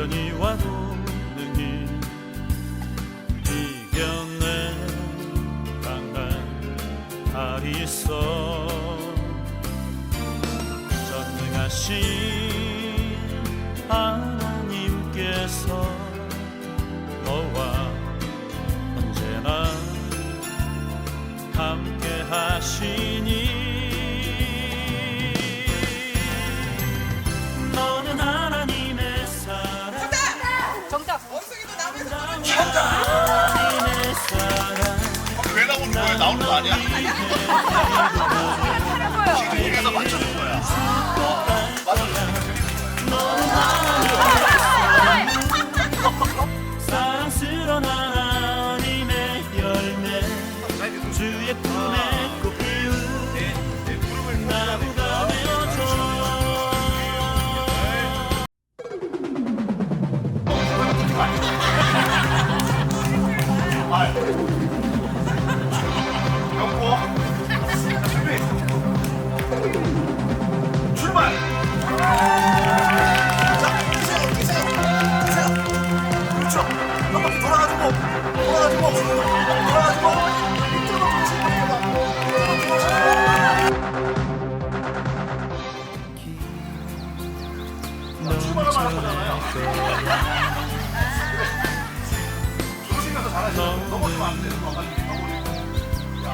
변이와 본능이 이겨낸 강한 달이 있어. 전능하신 하나님께서 너와 언제나 함께 하시니 나오는 거 아니야? 사랑스러운 하나님의 열매 주의 품에 꼭 피운 나무가 되어줘 경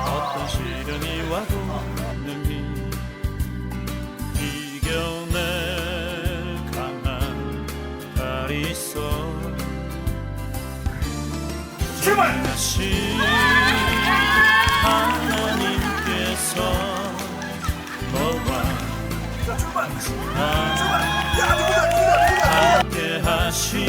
어떤 시련이 와도 능히 이겨낼 강한 달이 있어 출발. 하나님께서 너와 자, 출발. 나 출발. 야, 누구다, 누구다, 누구다. 함께 하시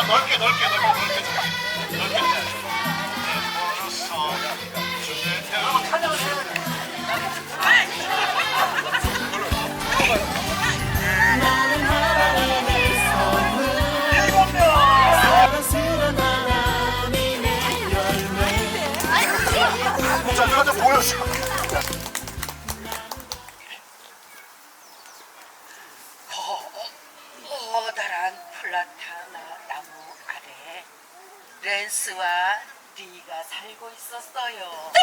자, 넓게, 넓게, 넓게, 넓게. 넓게. 네, 좋았어. 좋네. 야, 여러분, 찬양을 하나님의 열매 자, 내가 좀 보여줘. 랜스와 네가 살고 있었어요. 아!